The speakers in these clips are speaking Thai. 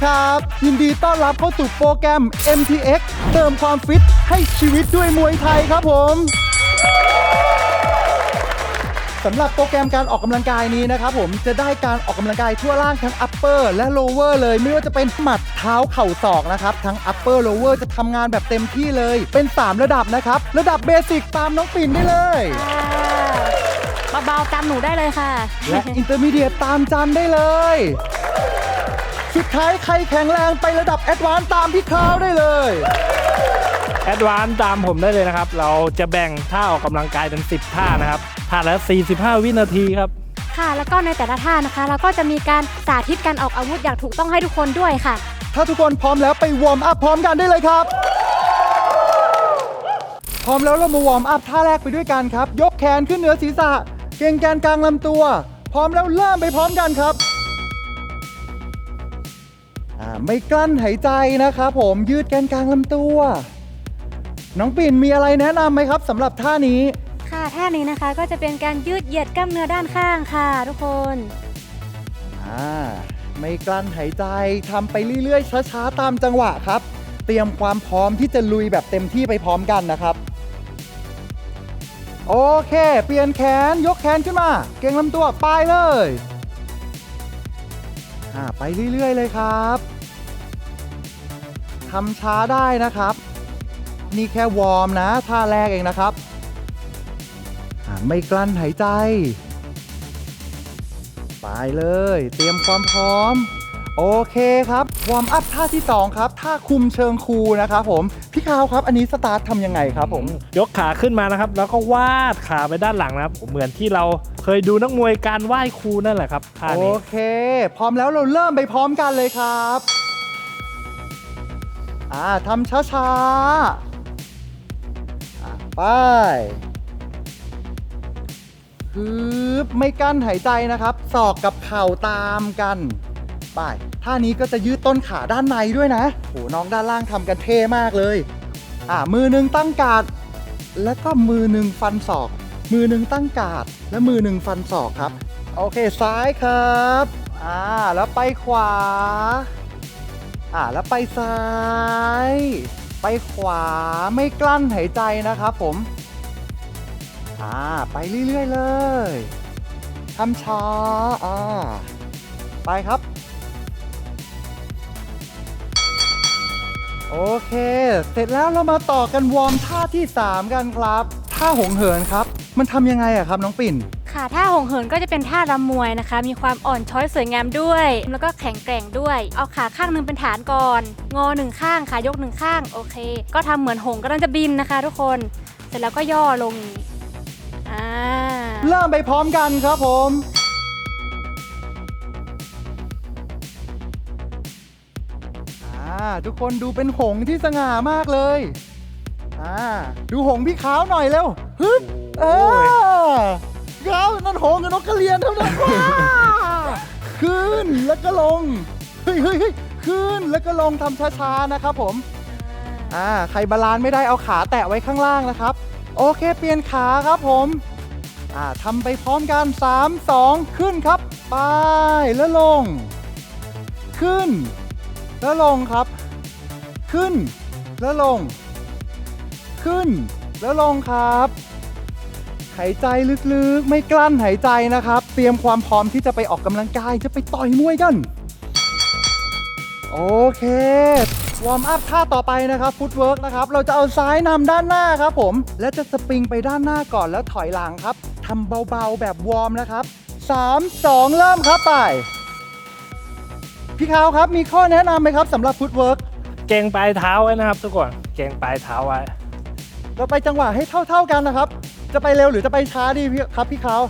วัสดีครับ ยินดีต้อนรับเข้าสู่โปรแกรม MTX เติมความฟิตให้ชีวิตด้วยมวยไทยครับผมสำหรับโปรแกรมการออกกำลังกายนี้นะครับผมจะได้การออกกำลังกายทั่วร่างทั้ง upper และ lower เลย ไม่ว่าจะเป็นหมัดเท้าเข่าศอกนะครับ ทั้ง upper lower จะทำงานแบบเต็มที่เลย เป็น 3 ระดับนะครับ ระดับเบสิกตามน้องปิ่นได้เลยเบาๆตามหนูได้เลยค่ะ และอินเตอร์มีเดียตามจันได้เลย สุดท้ายใครแข็งแรงไประดับแอดวานซ์ตามพี่คราวได้เลย แอดวานซ์ตามผมได้เลยนะครับ เราจะแบ่งท่าออกกำลังกายเป็น 10 ท่านะครับท่าละ 45 วินาทีครับ ค่ะ แล้วก็ในแต่ละท่านะคะ เราก็จะมีการสาธิตการออกอาวุธอย่างถูกต้องให้ทุกคนด้วยค่ะ ถ้าทุกคนพร้อมแล้วไปวอร์มอัพพร้อมกันได้เลยครับ พร้อมแล้วเรามาวอร์มอัพท่าแรกไปด้วยกันครับ ยกแขนขึ้นเหนือศีรษะ เกรงแกนกลางลำตัว พร้อมแล้วเริ่มไปพร้อมกันครับอ่า ไม่กลั้นหายใจนะครับผมยืดแกนกลางลำตัว น้องปิ่นมีอะไรแนะนำไหมครับสำหรับท่านี้ ค่ะท่านี้นะคะก็จะเป็นการยืดเหยียดกล้ามเนื้อด้านข้างค่ะ ทุกคนอ่าไม่กลั้นหายใจทำไปเรื่อยๆช้าๆตามจังหวะครับ เตรียมความพร้อมที่จะลุยแบบเต็มที่ไปพร้อมกันนะครับ โอเค เปลี่ยนแขนยกแขนขึ้นมา เก่งลำตัวไปเลยอ่าไปเรื่อยๆเลยครับ ทำช้าได้นะครับ นี่แค่วอร์มนะท่าแรกเองนะครับอ่าไม่กลั้นหายใจ ไปเลย เตรียมความพร้อม โอเคครับ วอร์มอัพท่าที่ 2 ครับ ท่าคุมเชิงคูนะครับผม พี่ขาวครับ อันนี้สตาร์ททำยังไงครับผม ยกขาขึ้นมานะครับ แล้วก็วาดขาไปด้านหลังนะครับ เหมือนที่เราเคยดูนักมวยการไหว้ครูนั่นแหละครับท่าโอนี้ เค พร้อมแล้วเราเริ่มไปพร้อมกันเลยครับ อ่าทำช้าๆอ่าไปฮึบไม่กั้นหายใจนะครับ ศอกกับเข่าตามกัน ไปท่านี้ก็จะยืดต้นขาด้านในด้วยนะโหน้องด้านล่างทำกันเท่มากเลย อ่ามือหนึ่งตั้งกาด แล้วก็มือหนึ่งฟันศอก มือหนึ่งตั้งกาด และมือหนึ่งฟันศอกครับ โอเคซ้ายครับ อ่าแล้วไปขวา อ่าแล้วไปซ้าย ไปขวาไม่กลั้นหายใจนะครับผม อ่าไปเรื่อยๆเลยทำช้าอ่าไปครับ โอเค เสร็จแล้วเรามาต่อกันวอร์มท่าที่ 3 กันครับ ท่าหงเหินครับ มันทำยังไงอะครับน้องปิ่น ค่ะท่าหงเหินก็จะเป็นท่ารำมวยนะคะ มีความอ่อนช้อยสวยงามด้วย แล้วก็แข็งแกร่งด้วย เอาขาข้างหนึงเป็นฐานก่อน งอหนึ่งข้างขายกหนึ่งข้างโอเค ก็ทำเหมือนหงส์กำลังจะบินนะคะ ทุกคน เสร็จแล้วก็ย่อลงอย่างนี้อ่าเริ่มไปพร้อมกันครับผมอ่าทุกคนดูเป็นหงส์ที่สง่ามากเลย อ่า ดูหงส์พี่ขาวหน่อยเร็วฮึบเออ ขาวนั่นหงส์กับนกกระเรียนเท่านั้นว้าขึ้นแล้วก็ลง เฮ้ยเฮ้ยเฮ้ยขึ้นแล้วก็ลงทำช้าๆนะครับผม อ่า ใครบาลานซ์ไม่ได้เอาขาแตะไว้ข้างล่างนะครับ โอเคเปลี่ยนขาครับผม อ่าทำไปพร้อมกัน 3 2 ขึ้นครับ ไปแล้วลง ขึ้น แล้วลงครับ ขึ้น แล้วลง ขึ้น แล้วลงครับ หายใจลึกๆ ไม่กลั้นหายใจนะครับ เตรียมความพร้อมที่จะไปออกกำลังกายจะไปต่อยมวยกัน โอเควอร์มอัพท่าต่อไปนะครับฟุตเวิร์กนะครับ เราจะเอาซ้ายนำด้านหน้าครับผม และจะสปริงไปด้านหน้าก่อนแล้วถอยหลังครับทำเบาๆแบบวอร์มนะครับ 3 2 เริ่มครับไป พี่ขาวครับมีข้อแนะนำไหมครับสำหรับฟุตเวิร์กเก่งปลายเท้าไว้นะครับทุกคนเก่งปลายเท้าไว้ เราไปจังหวะให้เท่าๆกันนะครับ จะไปเร็วหรือจะไปช้าดีพี่ครับพี่ขาว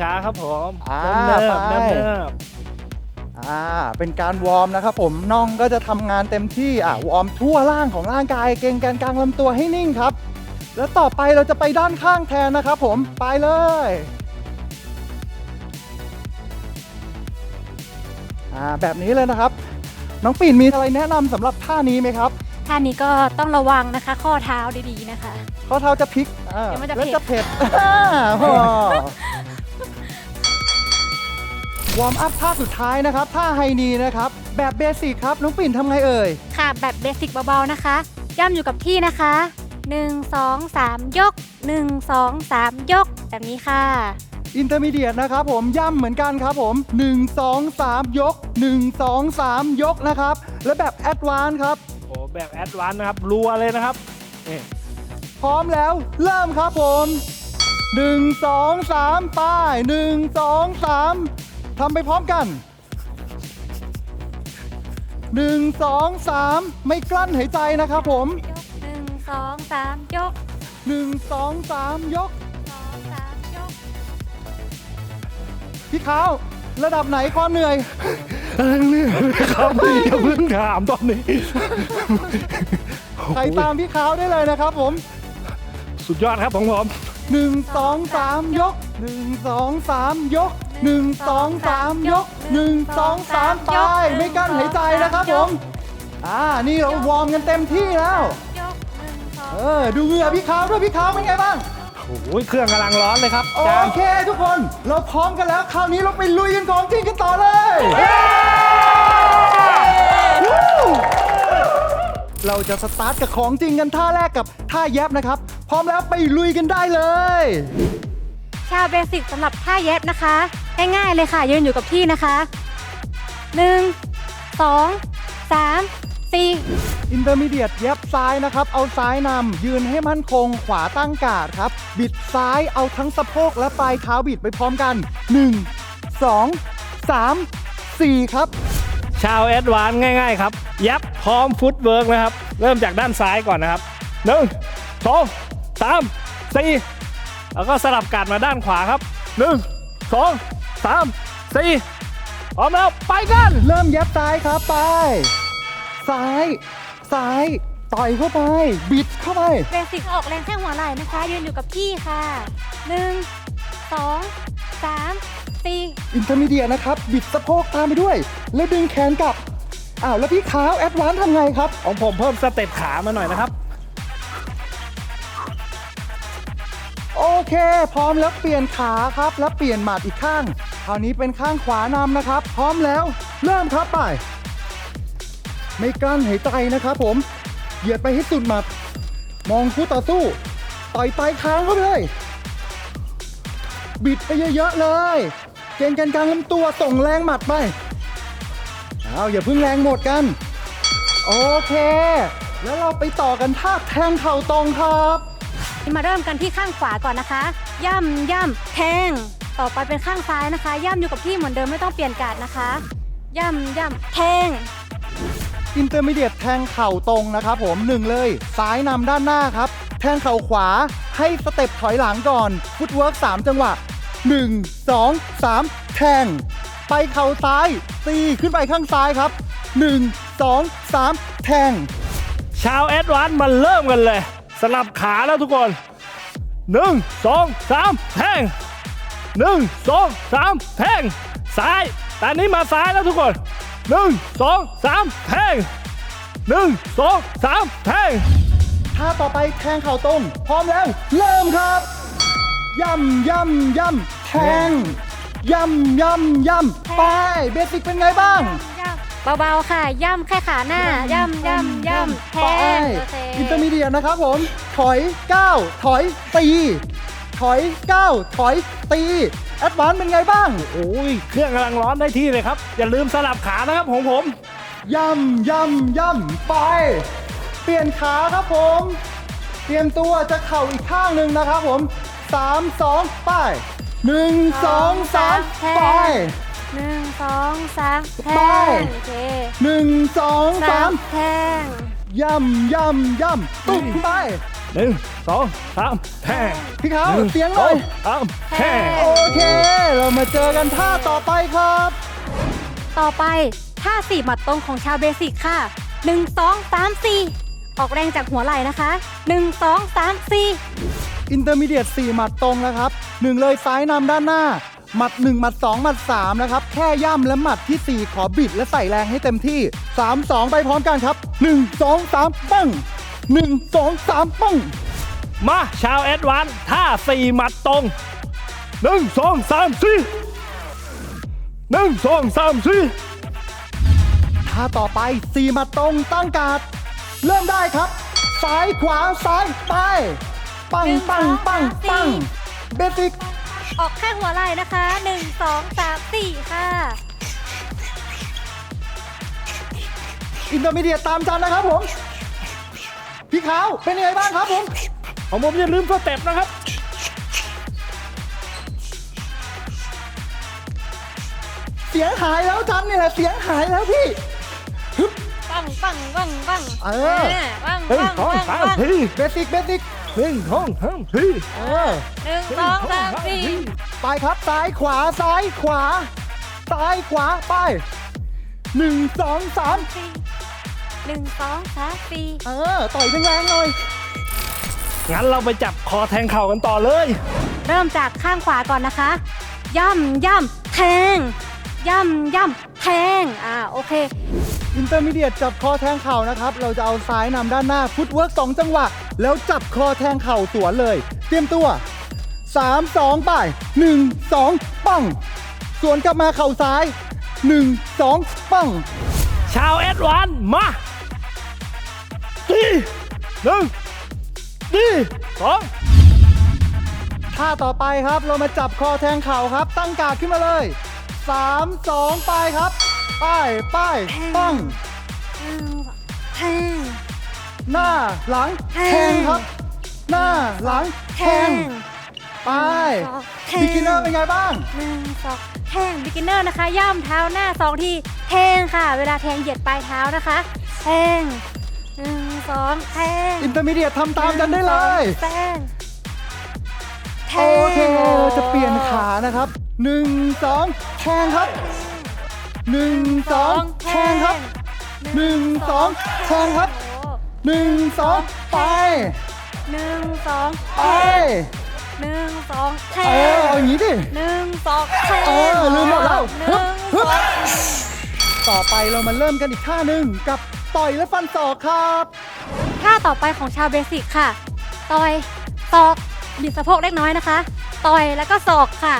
ช้าๆครับผมอ่าเนิบไปๆเนิบอ่าเป็นการวอร์มนะครับผมน่องก็จะทำงานเต็มที่อ่าวอร์มทั่วร่างของร่างกายเกรงแกนกลางลำตัวให้นิ่งครับ แล้วต่อไปเราจะไปด้านข้างแทนนะครับผมไปเลยอ่าแบบนี้เลยนะครับ น้องปิ่นมีอะไรแนะนำสำหรับท่านี้ไหมครับ ท่านี้ก็ต้องระวังนะคะ ข้อเท้าดีๆนะคะ ข้อเท้าจะพลิกอ่าเดี๋ยวมันจะ แล้วเผ็ดจะเผ็ดอ่าพอวอร์มอัพท่าสุดท้ายนะครับท่าไฮนีนะครับ แบบเบสิกครับน้องปิ่นทำไงเอ่ย ค่ะแบบเบสิกเบาๆนะคะ ย่ำอยู่กับที่นะคะ 1 2 3 ยก 1 2 3 ยก แบบนี้ค่ะ อินเตอร์มีเดียนะครับผมย่ำเหมือนกันครับผม1 2 3 ยก 1 2 3 ยกนะครับ และแบบแอดวานซ์ครับ โอ้แบบแอดวานซ์นะครับรัวเลยนะครับนี่พร้อมแล้วเริ่มครับผม1 2 3ไป้าย1 2 3ทำไปพร้อมกัน1 2 3ไม่กลั้นหายใจนะครับผมยก1 2 3ยก1 2 3ยก2 3ยก พี่ขาวระดับไหนความเหนื่อย ครับอย่าเพิ่งถามตอนนี้ใครตามพี่ขาวได้เลยนะครับผมสุดยอดครับของผม1 2 3ยก1 2 3ยก1 2 3ยก1 2 3ไปไม่กั้นหายใจนะครับผมอ่านี่เราวอร์มกันเต็มที่แล้วยก1 2เออ ดูเหงื่อพี่ขาวด้วยพี่ขาวเป็นไงบ้าง โอ้ยเครื่องกำลังร้อนเลยครับโอจานเคทุกคน เราพร้อมกันแล้ว คราวนี้เราไปลุยกันของจริงกันต่อเลยเราจะสตาร์ทกับของจริงกันท่าแรกกับท่าแยบนะครับ พร้อมแล้วไปลุยกันได้เลย ชาวเบสิกสำหรับท่าเย็บนะคะ ง่ายๆเลยค่ะยืนอยู่กับที่นะคะ 1 2 3 4อินเตอร์มีเดียตเย็บซ้ายนะครับ เอาซ้ายนำยืนให้มั่นคง ขวาตั้งการ์ดครับ บิดซ้ายเอาทั้งสะโพกและปลายเท้าบิดไปพร้อมกัน 1 2 3 4 ครับ ชาวแอดวานซ์ง่ายๆครับ ยับพร้อมฟุตเวิร์กนะครับ เริ่มจากด้านซ้ายก่อนนะครับหนึ่งสองสามสี่แล้วก็สลับการดมาด้านขวาครับหนึ่งสองสามสี่พร้อมแล้วไปกัน เริ่มเย็บซ้ายครับไป ซ้าย ซ้าย ต่อยเข้าไป บิดเข้าไปเบสิกออกแรงแค่หัวไหล่นะคะ ยืนอยู่กับที่ค่ะ1 2 3 4อินเตอร์มีเดียนะครับ บิดสะโพกตามไปด้วย แล้วดึงแขนกลับ อ้าวแล้วพี่ขาวแอดวานซ์ทำไงครับ ของผมเพิ่มสเต็ปขามาหน่อยนะครับ โอเค พร้อมแล้วเปลี่ยนขาครับ แล้วเปลี่ยนหมัดอีกข้าง คราวนี้เป็นข้างขวานำนะครับ พร้อมแล้ว เริ่มครับไป ไม่กลั้นหายใจนะครับผม เหยียดไปให้สุดหมัด มองคู่ต่อสู้ ต่อยปลายคางเข้าไปเลย บิดไปเยอะๆเลย เกณฑ์กันกลางลำตัวส่งแรงหมัดไป เอาอย่าเพิ่งแรงหมดกัน โอเค แล้วเราไปต่อกันท่าแทงเข่าตรงครับมาเริ่มกันที่ข้างขวาก่อนนะคะ ย่ำย่ำแทง ต่อไปเป็นข้างซ้ายนะคะ ย่ำอยู่กับที่เหมือนเดิมไม่ต้องเปลี่ยนการ์ดนะคะ ย่ำย่ำแทง อินเตอร์มีเดียตแทงเข่าตรงนะครับผมหนึ่งเลยซ้ายนำด้านหน้าครับ แทงเข่าขวาให้สเต็ปถอยหลังก่อนฟุตเวิร์ก3จังหวะ 1 2 3 แทง ไปเข่าซ้ายตีขึ้นไปข้างซ้ายครับ 1 2 3 แทง ชาวแอดวานซ์มาเริ่มกันเลย สลับขาแล้วทุกคนหนึ่งสองสามแทงหนึ่งสองสามแทง ซ้ายตอนนี้มาซ้ายแล้วทุกคน หนึ่งสองสามแทงหนึ่งสองสามแทงท่าต่อไปแทงเข่าตรง พร้อมแล้ว เริ่มครับ ย่ำย่ำย่ำแทง ย่ำย่ำย่ำไป เบสิกเป็นไงบ้าง ย่ำเบาๆค่ะ ย่ำแค่ขาหน้า ย่ำย่ำย่ำแทไปงโอเค อินเตอร์มีเดียนะครับผม ถอยก้าวถอยตี ถอยก้าวถอยตีแอดวานซ์เป็นไงบ้าง โอ้ยเครื่องกำลังร้อนได้ที่เลยครับ อย่าลืมสลับขานะครับของผมย่ำย่ำย่ำไป เปลี่ยนขาครับผม เตรียมตัวจะเข่าอีกข้างหนึ่งนะครับผม3 2ไป1 2 3ไปหนึ่งสองสามแทไปงโอเค1 2สาม3แทง ย่ำย่ำย่ำตุ๊บไปหนึ่งสองสามแทงพี่เขาหนึ่เสียงหน่อยสองสามแทงโอเค เรามาเจอกันท่าต่อไปครับ ต่อไปท่าสี่หมัดตรงของชาวเบสิกค่ะ1 2 3 4ออกแรงจากหัวไหล่นะคะ1 2 3 4อินเตอร์มีเดียต4หมัดตรงนะครับหนึ่งเลยซ้ายนำด้านหน้า หมัด 1 หมัด 2 หมัด 3 นะครับ แค่ย่ำและหมัดทีสี่ 4 ขอบิดและใส่แรงให้เต็มที่ 3 2 ไปพร้อมกันครับ 1 2 3 ปัง1 2 3 ปังมาชาวแอดวานซ์ท่าสี่หมัดตรงหนึ่งสองสามสี่หนึ่งสองสามสี่ทท่าต่อไปสี่หมัดตรงตั้งการ์ดเริ่มได้ครับ ซ้ายขวาซ้ายไป ปังหนึ่งปังสองปังสามสี่ปังเบสิก ออกข้างหัวไหล่นะคะ 1 2 3 4 ค่ะ อินเตอร์มีเดียตามจันนะครับผม พี่ขาวเป็นยังไงบ้างครับผม ของผมอย่าลืมสเต็ปนะครับ เสียงหายแล้วจันเนี่ยแหละเสียงหายแล้วพี่ปังปังปังปังเออปังหนึ่งปังสองปังสามปังสี่เบสิกเบสิก หนึ่งสองสามสี่เออหนึ่งสองสามสี่ไปครับซ้ายขวาซ้ายขวา ซ้ายขวาไปหนึ่งสองสามสี่หนึ่งสองสามสี่เออ ต่อยแรงๆหน่อยงั้นเราไปจับคอแทงเข่ากันต่อเลย เริ่มจากข้างขวาก่อนนะคะ ย่ำย่ำแทง ย่ำย่ำแทง อ่า โอเค อินเตอร์มีเดียจับคอแทงเข่านะครับ เราจะเอาซ้ายนำด้านหน้าฟุตเวิร์กสองจังหวะ แล้วจับคอแทงเข่าสวนเลย เตรียมตัว 3 2 ไป 1 2 ปัง สวนกลับมาเข่าซ้าย 1 2 ปัง ชาวเอสวันมาตีหนึ่งตีสองท่าต่อไปครับเรามาจับคอแทงเข่าครับ ตั้งการ์ดขึ้นมาเลย 3 2 ไปครับ ไปไปปังแทงหน้าหลังแทงครับ หน้าหลังแทงไปแทงบิ๊กินเนอร์เป็นไงบ้าง หนึ่งสองแทงบิ๊กินเนอร์นะคะ ย่ำเท้าหน้าสองทีแทงค่ะ เวลาแทงเหยียดปลายเท้านะคะแทงหนึ่งสองแทงอินเตอร์มีเดียทำตามกันได้เลยแทงแทโอเคจะเปลี่ยนขานะครับ 1 2แทงครับ 1 2แทงครับ1 2แทงครับ1 2ไปหนึ่งสองไปหนึ่งสองแทเอองเอาอย่างนี้ดิหนึ่งสองแทงเออลืมหมดแล้วหนึ่งฮึสบองต่อไปเรามาเริ่มกันอีกท่าหนึ่งกับต่อยและฟันศอกครับท่าต่อไปของชาวเบสิกค่ะ ต่อยศอกบิดสะโพกเล็กน้อยนะคะ ต่อยแล้วก็ศอกค่ะ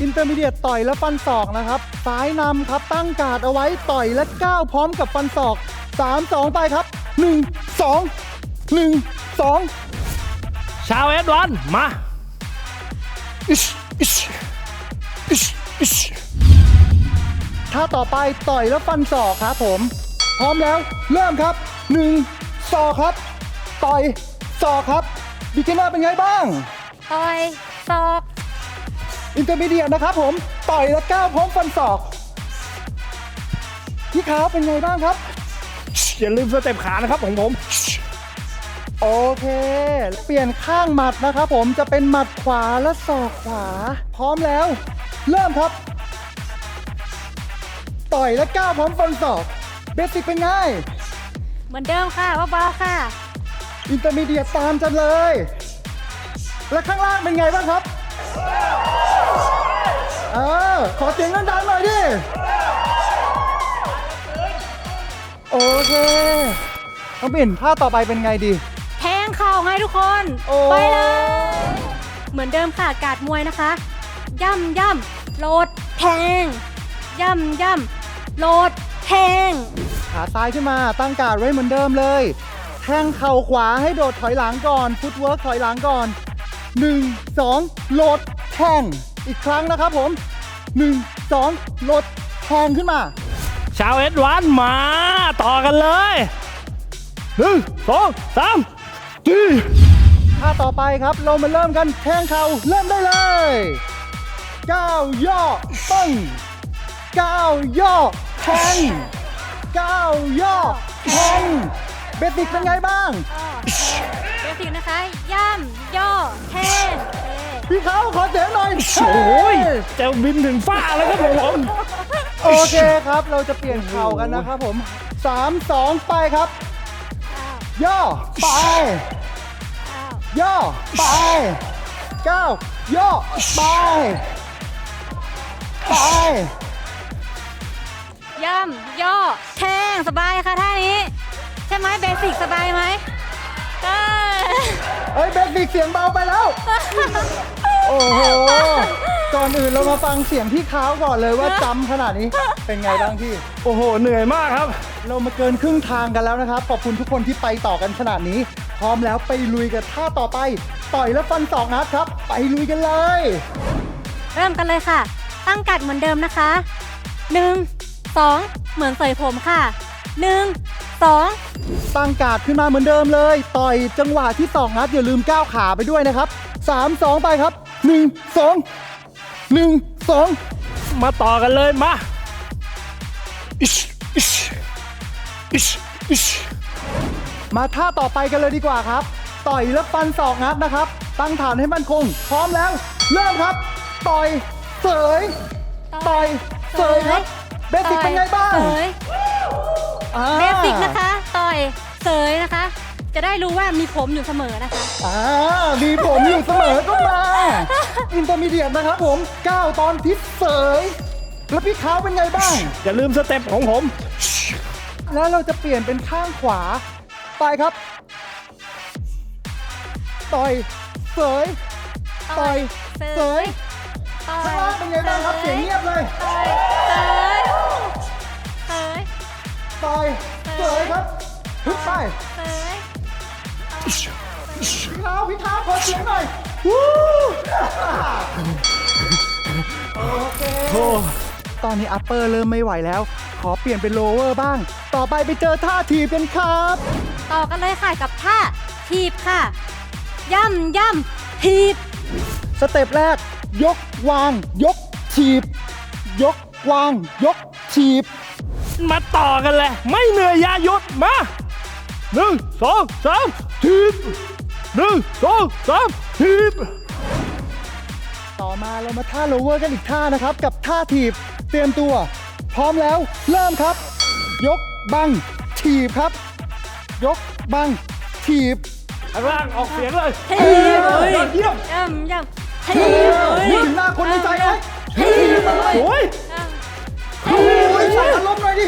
อินเตอร์มีเดียต่อยและฟันศอกนะครับซ้ายนำครับตั้งการ์ดเอาไว้ต่อยและก้าวพร้อมกับฟันศอก 3 2 ไปครับ 1 2 1 2 ชาวเอสวันมาอิชอิชอิชอิชท่าต่อไปต่อยแล้วฟันศอกครับผม พร้อมแล้วเริ่มครับ 1 ศอกครับ ต่อยศอกครับบิ๊กินเนอร์เป็นไงบ้าง ต่อยศอก อินเตอร์มีเดียนะครับผม ต่อยและก้าวพร้อมฟันศอกพี่ขาวเป็นไงบ้างครับ อย่าลืมสเต็ปขานะครับของผม โอเค เปลี่ยนข้างหมัดนะครับผมจะเป็นหมัดขวาและศอกขวา พร้อมแล้ว เริ่มครับ ต่อยและก้าวพร้อมฟันศอก เบสิกเป็นไง เหมือนเดิมค่ะเบาๆค่ะ อินเตอร์มีเดียตามจันเลย และข้างล่างเป็นไงบ้างครับ เออ ขอเสียงดังๆหน่อยดิ โอเคต้องเปลี่ยนท่าต่อไปเป็นไงดี แทงเข่าให้ทุกคน โอ้ ไปเลย เหมือนเดิมค่ะการดมวยนะคะ ย่ำย่ำโหลดแทง ย่ำย่ำโหลดแทง ขาซ้ายขึ้นมาตั้งการดไว้เหมือนเดิมเลย แทงเข่าขวาให้โดดถอยหลังก่อน ฟุตเวิร์กถอยหลังก่อน 1 2โหลดแทงอีกครั้งนะครับผม 1 2โหลดแทงขึ้นมา ชาวเอสวันมา ต่อกันเลยหนึ่งสองสามสี่ท่าต่อไปครับเรามาเริ่มกันแทงเข่าเริ่มได้เลยก้าวย่อปังก้าวย่อแทงก้าวย่อแทง เบสิกเป็นไงบ้าง เบสิกนะคะ ย่ำย่อแทงเอ๊ะพี่เขาขอเสียงหน่อยโอ้ยจะบินถึงฟ้าแล้วครับผมโอเคครับ เราจะเปลี่ยนเข่ากันนะครับผม3 2ไปครับ ย่อไป ย่อไปก้าวย่อไปไปย่ำย่อแทงสบายค่ะท่านี้ ใช่ไหมเบสิกสบายไหมเออเฮ้ยเบสิกเสียงเบาไปแล้วโอโอ้โห ก่อนอื่นเรามาฟังเสียงพี่ค้าวก่อนเลยว่าจำขนาดนี้เป็นไงบ้างพี่ โอ้โห เหนื่อยมากครับ เรามาเกินครึ่งทางกันแล้วนะครับ ขอบคุณทุกคนที่ไปต่อกันขนาดนี้ พร้อมแล้วไปลุยกับท่าต่อไป ต่อยแล้วฟันสองนัดครับ ไปลุยกันเลย เริ่มกันเลยค่ะ ตั้งกัดเหมือนเดิมนะคะ 1 2 เหมือนเสยผมค่ะ 1 2 ตั้งการ์ดขึ้นมาเหมือนเดิมเลย ต่อยจังหวะที่สองนัดอย่าลืมก้าวขาไปด้วยนะครับสามสองไปครับหนึ่งสองหนึ่งสองมาต่อกันเลยมาอิชอิชอิชอิชมาท่าต่อไปกันเลยดีกว่าครับ ต่อยแล้วฟันสองนัดนะครับ ตั้งฐานให้มั่นคง พร้อมแล้ว เริ่มครับ ต่อยเสย ต่อยเสยครับ เบสิกเป็นไงบ้าง เสยอ่าเบสิกนะคะ ต่อยเสยนะคะ จะได้รู้ว่ามีผมอยู่เสมอนะคะ อ่ามีผมอยู่เสมอก็มา อินเตอร์มีเดียนะครับผมก้าวตอนทิศเสย แล้วพี่เขาเป็นไงบ้าง อย่าลืมสเต็ปของผม แล้วเราจะเปลี่ยนเป็นข้างขวา ไปครับ ต่อย เสย ต่อย เสย ต่อยข้างล่างเป็นไงบ้างครับเสีย เสยพี่เท้าพี่เท้าขอเสียงหน่อยวู้โอเคตอนนี้อัปเปอร์เริ่มไม่ไหวแล้ว ขอเปลี่ยนเป็นโลเวอร์บ้าง ต่อไปไปเจอท่าทีบกันครับ ต่อกันเลยค่ะกับท่าทีบค่ะ ย่ำย่ำทีบ สเต็ปแรก ยกวาง ยกถีบ ยกวาง ยกถีบ มาต่อกันเลย ไม่เหนื่อยยายุดมา หนึ่งสองสามทีบหนึ่งสองสามทีบต่อมาเรามาท่าโลเวอร์กันอีกท่านะครับ กับท่าถีบ เตรียมตัว พร้อมแล้ว เริ่มครับ ยกบัง ถีบครับ ยกบัง ถีบข้างล่างออกเสียงเลยทีบเฮ้ยยอดเยี่ยมย่ำย่ำทีบนึกถึงหน้าคนในใจไหมถีบเลยโอ้ยโอ้ยใส่อารมณ์หน่อยดิ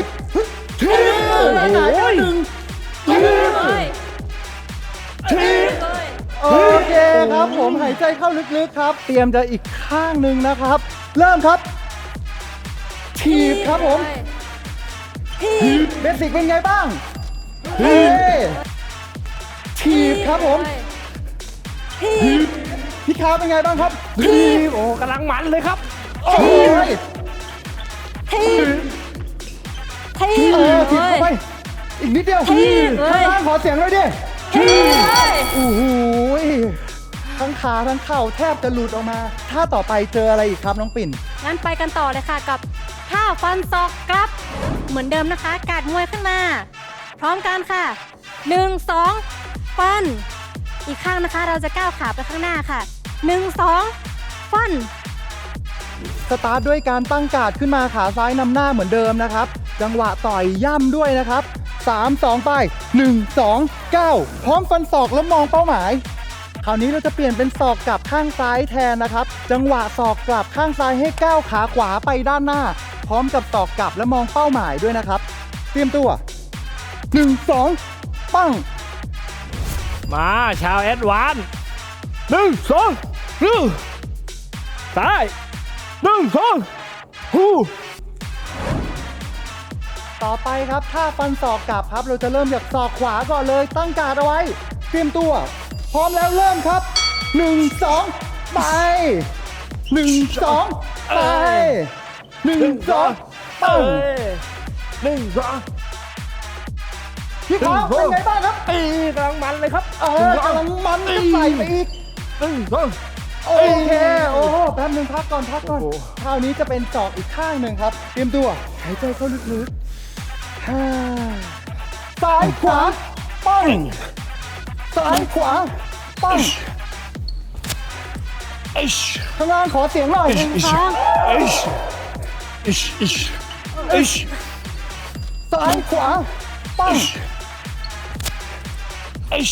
ถีบหน้าไหนหน้าหนึ่งถีบ เลยทีบเลยโอเคครับผมหายใจเข้าลึกๆครับ เตรียมจะอีกข้างหนึ่งนะครับ เริ่มครับถีบครับผมทีบเบสิกเป็นไงบ้างเฮ้ถีบครับผมทีบพี่ค้าเป็นไงบ้างครับทีบโอ้กำลังมันเลยครับโอ้ยทีบทีเอบอถีบเข้าไป อีกนิดเดียวถีบเลยข้างล่างขอเสียงเลยดิทีบเลยโอ้โหยทั้งขาทั้งเข่าแทบจะหลุดออกมา ถ้าต่อไปเจออะไรอีกครับน้องปิ่น งั้นไปกันต่อเลยค่ะกับท่าฟันศอกกลับ เหมือนเดิมนะคะ กาดมวยขึ้นมา พร้อมกันค่ะ 1 2 ฟัน อีกข้างนะคะเราจะก้าวขาไปข้างหน้าค่ะ 1 2 ฟัน สตาร์ทด้วยการตั้งการ์ดขึ้นมาขาซ้ายนำหน้าเหมือนเดิมนะครับ จังหวะต่อยย่ำด้วยนะครับ 3 2 ไป 1 2 9 พร้อมฟันศอกแล้วมองเป้าหมาย คราวนี้เราจะเปลี่ยนเป็นศอกกลับข้างซ้ายแทนนะครับ จังหวะศอกกลับข้างซ้ายให้ก้าวขาขวาไปด้านหน้า พร้อมกับศอกกลับและมองเป้าหมายด้วยนะครับ เตรียมตัว 1 2 ปั้ง มาชาวแอดวานหนึ่งสองหนึ่งซ้ายหนึ่งสองฮู้ ต่อไปครับท่าฟันศอกกลับครับ เราจะเริ่มจากศอกขวาก่อนเลย ตั้งการดเอาไว้ เตรียมตัว พร้อมแล้วเริ่มครับ 1 2 ไป 1 2 ไป 1 2เอ้ปั้งยหนึ่งสองพี่ครับเป็นงสองไงบ้างครับตีกำลังมันเลยครับเออกำลังมันจะใส่ไปอีกหนึ่งสองโอเค โอ้โห แป๊บนึงพักก่อนพักก่อน คราวนี้จะเป็นศอกอีกข้างหนึ่งครับ เตรียมตัว หายใจเข้าลึกๆ ซ้ายขวาปั้งซ้ายขวาปั้งเอ้ยข้างล่างขอเสียงหน่อยเอ้ยเอ้ยเอ้ยเอ้ยเอ้ยซ้ายขวาปั้งเอ้ย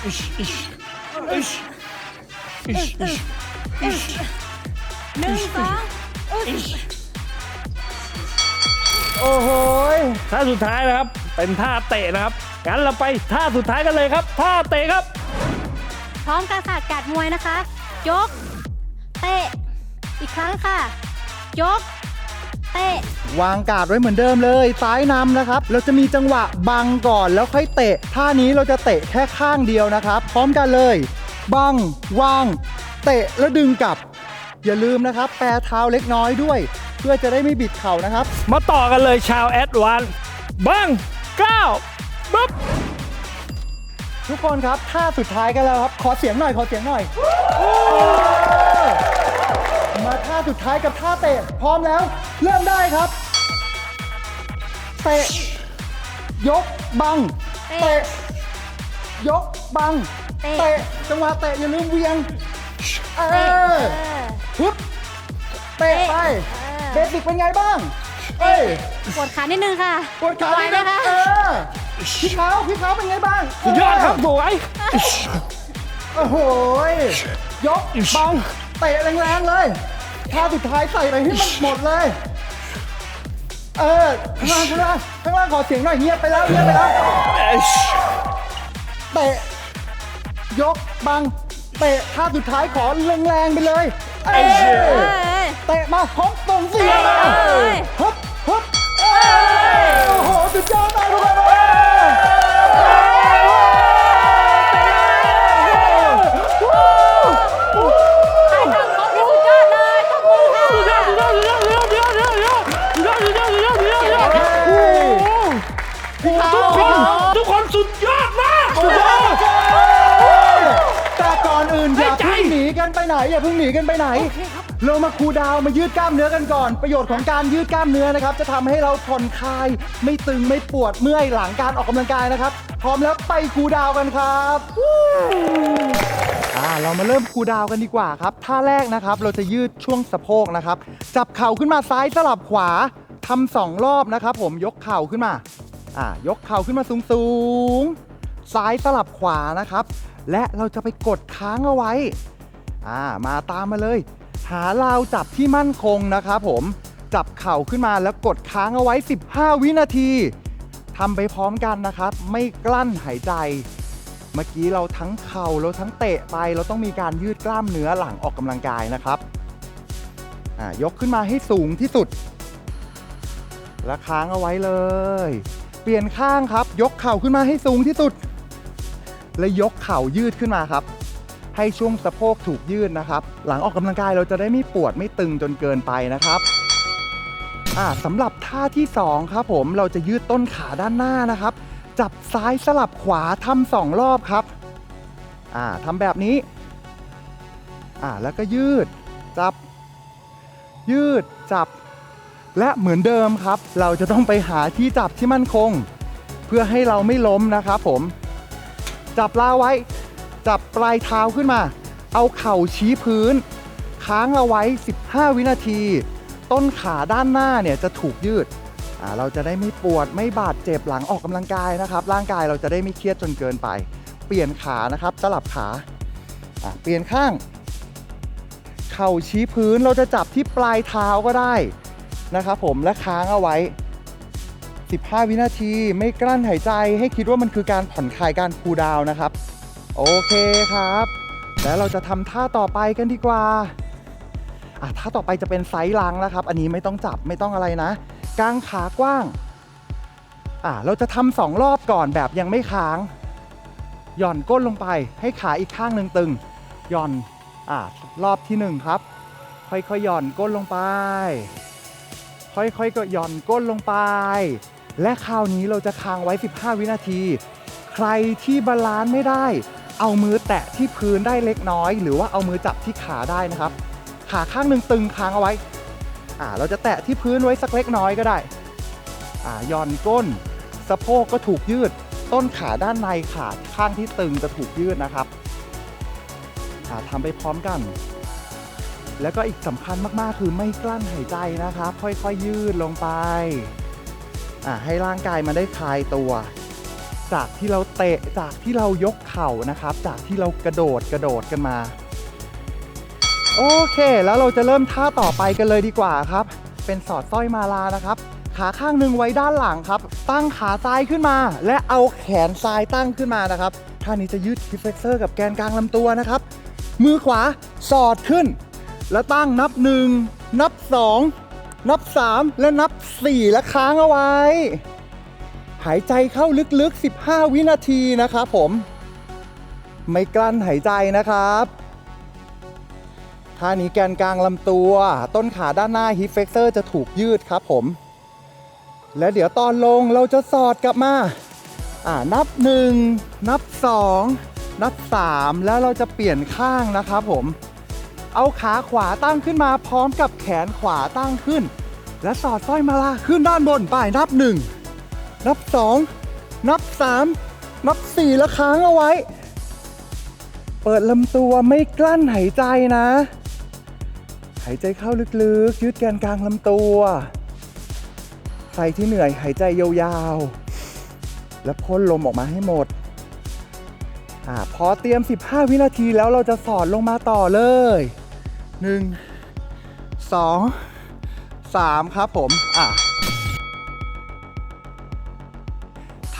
เอ้ยเอ้ยเอ้ยเอ้ยเอ้ยหนึ่งสองโอ้โหย ท่าสุดท้ายนะครับเป็นท่าเตะนะครับงั้นเราไปท่าสุดท้ายกันเลยครับ ท่าเตะครับ พร้อมกันค่ะกาดมวยนะคะ ยก เตะ อีกครั้งค่ะ ยก เตะ วางการ์ดไว้เหมือนเดิมเลย ซ้ายนำนะครับ เราจะมีจังหวะบังก่อนแล้วค่อยเตะ ท่านี้เราจะเตะแค่ข้างเดียวนะครับ พร้อมกันเลย บัง วาง เตะแล้วดึงกลับ อย่าลืมนะครับ แปรเท้าเล็กน้อยด้วยเพื่อจะได้ไม่บิดเข่านะครับ มาต่อกันเลยชาวแอดวานบังก้าวปึ๊บทุกคนครับท่าสุดท้ายกันแล้วครับ ขอเสียงหน่อยขอเสียงหน่อยเออมาท่าสุดท้ายกับท่าเตะ พร้อมแล้ว เริ่มได้ครับ เตะ ยกบัง เตะเตะยกบังเตะเตะ จังหวะเตะอย่าลืมเวียง เอเตะอเออฮึบเตะไป เอเบอสิกเป็นไงบ้างเอ้ยปวดขานิดนึงค่ะกดขาไหวดีไหมนะคะ เออพี่เขาพี่เขาเป็นไงบ้างสุดยอดครับสวยโอ้โหยยกบังเตะแรงๆเลยท่าสุดท้ายใส่ไปให้มันหมดเลย เออข้างล่างข้างล่างข้างล่างขอเสียงหน่อยเงียบไปแล้วเงียบไปแล้วเตะยกบังเตะท่าสุดท้ายขอแรงๆไปเลยเอ้ย เตะมาฮอปตรงเสียมาฮึบฮึบโอ้โหสุดยอดมากทุกคนทุกคนสุดยอดมากสุดยอดแต่ก่อนอื่นอย่าเพิ่งหนีกันไปไหนอย่าเพิ่งหนีกันไปไหน เรามาคูลดาวน์มายืดกล้ามเนื้อกันก่อน ประโยชน์ของการยืดกล้ามเนื้อนะครับ จะทำให้เราผ่อนคลาย ไม่ตึงไม่ปวดเมื่อยหลังการออกกำลังกายนะครับ พร้อมแล้วไปคูลดาวน์กันครับวู้อ่าเรามาเริ่มคูลดาวน์กันดีกว่าครับท่าแรกนะครับ เราจะยืดช่วงสะโพกนะครับ จับเข่าขึ้นมาซ้ายสลับขวาทำสองรอบนะครับ ผมยกเข่าขึ้นมาอ่ายกเข่าขึ้นมาสูงสูงๆซ้ายสลับขวานะครับ และเราจะไปกดค้างเอาไว้อ่ามาตามมาเลย หาราวจับที่มั่นคงนะครับผมจับเข่าขึ้นมาแล้วกดค้างเอาไว้ 15 วินาทีทำไปพร้อมกันนะครับ ไม่กลั้นหายใจ เมื่อกี้เราทั้งเข่าเราทั้งเตะไปเราต้องมีการยืดกล้ามเนื้อหลังออกกำลังกายนะครับยกขึ้นมาให้สูงที่สุด แล้วค้างเอาไว้เลย เปลี่ยนข้างครับ ยกเข่าขึ้นมาให้สูงที่สุด และยกเข่ายืดขึ้นมาครับ ให้ช่วงสะโพกถูกยืดนะครับ หลังออกกำลังกายเราจะได้ไม่ปวดไม่ตึงจนเกินไปนะครับอ่าสำหรับท่าที่สองครับผมเราจะยืดต้นขาด้านหน้านะครับ จับซ้ายสลับขวาทำสองรอบครับอ่าทำแบบนี้แล้วก็ยืด จับ ยืดจับ และเหมือนเดิมครับ เราจะต้องไปหาที่จับที่มั่นคง เพื่อให้เราไม่ล้มนะครับผม จับลาไว้ จับปลายเท้าขึ้นมา เอาเข่าชี้พื้น ค้างเอาไว้ 15 วินาที ต้นขาด้านหน้าเนี่ยจะถูกยืด เราจะได้ไม่ปวดไม่บาดเจ็บหลังออกกำลังกายนะครับ ร่างกายเราจะได้ไม่เครียดจนเกินไป เปลี่ยนขานะครับสลับขา เปลี่ยนข้าง เข่าชี้พื้นเราจะจับที่ปลายเท้าก็ได้นะครับผมและค้างเอาไว้ 15 วินาทีไม่กลั้นหายใจให้คิดว่ามันคือการผ่อนคลายการคูลดาวน์นะครับ โอเคครับ แล้วเราจะทำท่าต่อไปกันดีกว่าอะท่าต่อไปจะเป็นไซส์ลังแล้วครับ อันนี้ไม่ต้องจับไม่ต้องอะไรนะกางขากว้างอะเราจะทำสองรอบก่อนแบบยังไม่ค้าง หย่อนก้นลงไปให้ขาอีกข้างหนึ่งตึง หย่อนอะรอบที่หนึ่งครับ ค่อยๆหย่อนก้นลงไป ค่อยๆก็หย่อนก้นลงไป และคราวนี้เราจะค้างไว้ 15 วินาที ใครที่บาลานซ์ไม่ได้ เอามือแตะที่พื้นได้เล็กน้อย หรือว่าเอามือจับที่ขาได้นะครับ ขาข้างหนึ่งตึงค้างเอาไว้อ่าเราจะแตะที่พื้นไว้สักเล็กน้อยก็ได้อ่าย่อนก้น สะโพกก็ถูกยืด ต้นขาด้านในขาข้างที่ตึงจะถูกยืดนะครับอ่าทำไปพร้อมกัน แล้วก็อีกสำคัญมากๆ คือไม่กลั้นหายใจนะครับ ค่อยๆยืดลงไปอ่าให้ร่างกายมันได้คลายตัว จากที่เราเตะจากที่เรายกเข่านะครับ จากที่เรากระโดดกระโดดกันมา โอเค แล้วเราจะเริ่มท่าต่อไปกันเลยดีกว่าครับ เป็นสอดสร้อยมาลานะครับ ขาข้างหนึ่งไว้ด้านหลังครับ ตั้งขาซ้ายขึ้นมา และเอาแขนซ้ายตั้งขึ้นมานะครับท่านี้จะยืดฮิปเฟกเซอร์กับแกนกลางลำตัวนะครับ มือขวาสอดขึ้น แล้วตั้งนับหนึ่งนับสองนับสามและนับสี่แล้วค้างเอาไว้ หายใจเข้าลึกๆ 15 วินาทีนะครับผม ไม่กลั้นหายใจนะครับท่านี้แกนกลางลำตัว ต้นขาด้านหน้าฮิปเฟกเซอร์จะถูกยืดครับผม และเดี๋ยวตอนลงเราจะสอดกลับมา อ่านับ 1 นับ 2 นับ 3 แล้วเราจะเปลี่ยนข้างนะครับผม เอาขาขวาตั้งขึ้นมาพร้อมกับแขนขวาตั้งขึ้น และสอดสร้อยมาลาขึ้นด้านบนไปนับ 1 นับ 2 นับ 3 นับ 4 แล้วค้างเอาไว้ เปิดลำตัวไม่กลั้นหายใจนะ หายใจเข้าลึกๆ ยืดแกนกลางลำตัว ใครที่เหนื่อยหายใจยาวๆ แล้วพ่นลมออกมาให้หมดอ่าพอเตรียม 15 วินาทีแล้วเราจะสอดลงมาต่อเลย 1 2 3 ครับผม อะ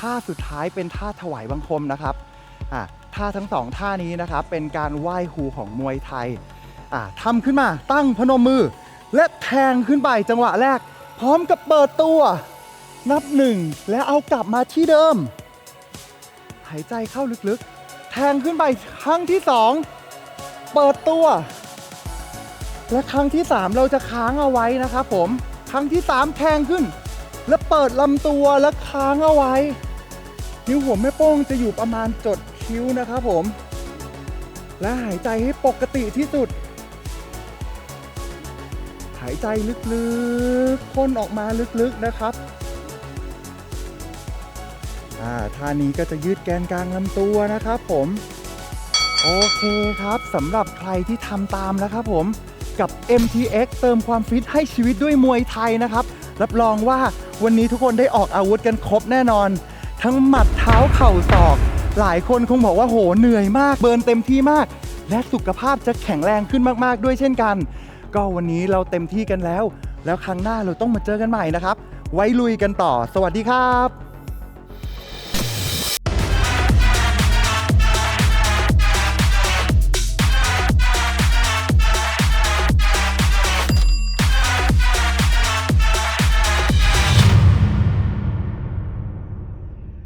ท่าสุดท้ายเป็นท่าถวายบังคมนะครับท่าทั้งสองท่านี้นะครับ เป็นการไหว้ครูของมวยไทยทำขึ้นมาตั้งพนมมือ และแทงขึ้นไปจังหวะแรก พร้อมกับเปิดตัว นับหนึ่งและเอากลับมาที่เดิม หายใจเข้าลึกๆ แทงขึ้นไปครั้งที่สองเปิดตัว และครั้งที่3เราจะค้างเอาไว้นะครับผมครั้งที่3แทงขึ้น แล้วเปิดลำตัวแล้วค้างเอาไว้ นิ้วหัวแม่โป้งจะอยู่ประมาณจดคิ้วนะครับผม และหายใจให้ปกติที่สุด หายใจลึกๆพ่นออกมาลึกๆนะครับอ่าท่านี้ก็จะยืดแกนกลางลำตัวนะครับผม โอเคครับสำหรับใครที่ทำตามนะครับผมกับ MTX เติมความฟิตให้ชีวิตด้วยมวยไทยนะครับ รับรองว่าวันนี้ทุกคนได้ออกอาวุธกันครบแน่นอน ทั้งหมัดเท้าเข่าศอก หลายคนคงบอกว่าโหเหนื่อยมากเบิร์นเต็มที่มาก และสุขภาพจะแข็งแรงขึ้นมากๆ ด้วยเช่นกัน ก็วันนี้เราเต็มที่กันแล้ว แล้วครั้งหน้าเราต้องมาเจอกันใหม่นะครับ ไว้ลุยกันต่อ สวัสดีครับ